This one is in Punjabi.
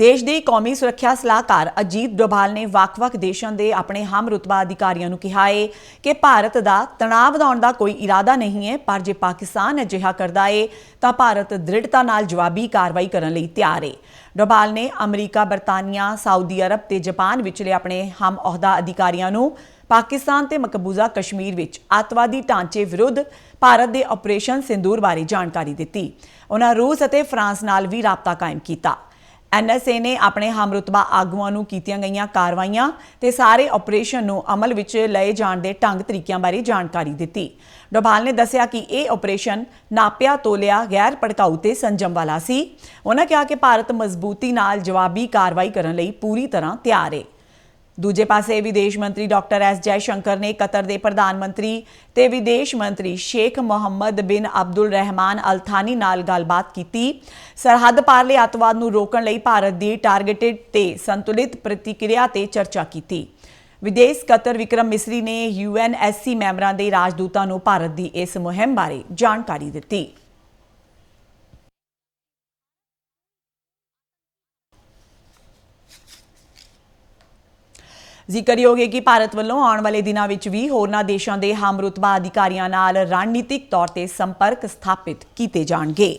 ਦੇਸ਼ ਦੇ ਕੌਮੀ ਸੁਰੱਖਿਆ ਸਲਾਹਕਾਰ ਅਜੀਤ ਡੋਭਾਲ ਨੇ ਵੱਖ-ਵੱਖ ਦੇਸ਼ਾਂ ਦੇ ਆਪਣੇ ਹਮ ਰੁਤਬਾ ਅਧਿਕਾਰੀਆਂ ਨੂੰ ਕਿਹਾ ਹੈ ਕਿ ਭਾਰਤ ਦਾ ਤਣਾਅ ਵਧਾਉਣ ਦਾ ਕੋਈ ਇਰਾਦਾ ਨਹੀਂ ਹੈ ਪਰ ਜੇ ਪਾਕਿਸਤਾਨ ਅਜਿਹਾ ਕਰਦਾ ਹੈ ਤਾਂ ਭਾਰਤ ਦ੍ਰਿੜਤਾ ਨਾਲ ਜਵਾਬੀ ਕਾਰਵਾਈ ਕਰਨ ਲਈ ਤਿਆਰ ਹੈ ਡੋਭਾਲ ਨੇ ਅਮਰੀਕਾ, ਬਰਤਾਨੀਆ, ਸਾਊਦੀ ਅਰਬ ਤੇ ਜਾਪਾਨ ਵਿਚਲੇ ਆਪਣੇ ਹਮ ਅਹੁਦਾ ਅਧਿਕਾਰੀਆਂ ਨੂੰ ਪਾਕਿਸਤਾਨ ਤੇ ਮਕਬੂਜ਼ਾ ਕਸ਼ਮੀਰ ਵਿੱਚ ਅੱਤਵਾਦੀ ਢਾਂਚੇ ਵਿਰੁੱਧ ਭਾਰਤ ਦੇ ਆਪਰੇਸ਼ਨ ਸਿੰਦੂਰ ਬਾਰੇ ਜਾਣਕਾਰੀ ਦਿੱਤੀ। ਉਹਨਾਂ ਰੂਸ ਅਤੇ ਫਰਾਂਸ ਨਾਲ ਵੀ ਰਾਬਤਾ ਕਾਇਮ ਕੀਤਾ। ਐਨਐਸਏ ਨੇ ਆਪਣੇ ਹਮਰੁਤਬਾ ਆਗੂਆਂ ਨੂੰ ਕੀਤੀਆਂ ਗਈਆਂ ਕਾਰਵਾਈਆਂ ਤੇ ਸਾਰੇ ਆਪਰੇਸ਼ਨ ਨੂੰ ਅਮਲ ਵਿੱਚ ਲਏ ਜਾਣ ਦੇ ਢੰਗ ਤਰੀਕਿਆਂ ਬਾਰੇ ਜਾਣਕਾਰੀ ਦਿੱਤੀ। ਡੋਭਾਲ ਨੇ ਦੱਸਿਆ ਕਿ ਇਹ ਆਪਰੇਸ਼ਨ ਨਾਪਿਆ, ਤੋਲਿਆ, ਗੈਰ ਭੜਕਾਊ ਤੇ ਸੰਜਮ ਵਾਲਾ ਸੀ। ਉਹਨਾਂ ਕਿਹਾ ਕਿ ਭਾਰਤ ਮਜ਼ਬੂਤੀ ਨਾਲ ਜਵਾਬੀ ਕਾਰਵਾਈ ਕਰਨ ਲਈ ਪੂਰੀ ਤਰ੍ਹਾਂ ਤਿਆਰ ਹੈ ਦੂਜੇ ਪਾਸੇ ਵਿਦੇਸ਼ ਮੰਤਰੀ ਡਾਕਟਰ ਐਸ ਜੈ ਸ਼ੰਕਰ ਨੇ ਕਤਰ ਦੇ ਪ੍ਰਧਾਨ ਮੰਤਰੀ ਤੇ ਵਿਦੇਸ਼ ਮੰਤਰੀ ਸ਼ੇਖ ਮੁਹੰਮਦ ਬਿਨ ਅਬਦੁਲ ਰਹਿਮਾਨ ਅਲ ਥਾਨੀ ਨਾਲ ਗੱਲਬਾਤ ਕੀਤੀ। ਸਰਹੱਦ ਪਾਰਲੇ ਅੱਤਵਾਦ ਨੂੰ ਰੋਕਣ ਲਈ ਭਾਰਤ ਦੀ ਟਾਰਗੇਟਿਡ ਤੇ ਸੰਤੁਲਿਤ ਪ੍ਰਤੀਕਿਰਿਆ ਤੇ ਚਰਚਾ ਕੀਤੀ। ਵਿਦੇਸ਼ ਕਤਰ ਵਿਕਰਮ ਮਿਸਰੀ ਨੇ ਯੂਐਨਐਸਸੀ ਮੈਂਬਰਾਂ ਦੇ ਰਾਜਦੂਤਾਂ ਨੂੰ ਭਾਰਤ ਦੀ ਇਸ ਮੁਹਿੰਮ ਬਾਰੇ ਜਾਣਕਾਰੀ ਦਿੱਤੀ। ਜ਼ਿਕਰਯੋਗ ਹੈ ਕਿ ਭਾਰਤ ਵੱਲੋਂ ਆਉਣ ਵਾਲੇ ਦਿਨਾਂ ਵਿੱਚ ਵੀ ਹੋਰਨਾਂ ਦੇਸ਼ਾਂ ਦੇ ਹਮਰੁਤਬਾ ਅਧਿਕਾਰੀਆਂ ਨਾਲ ਰਣਨੀਤਿਕ ਤੌਰ ਤੇ ਸੰਪਰਕ ਸਥਾਪਿਤ ਕੀਤੇ ਜਾਣਗੇ।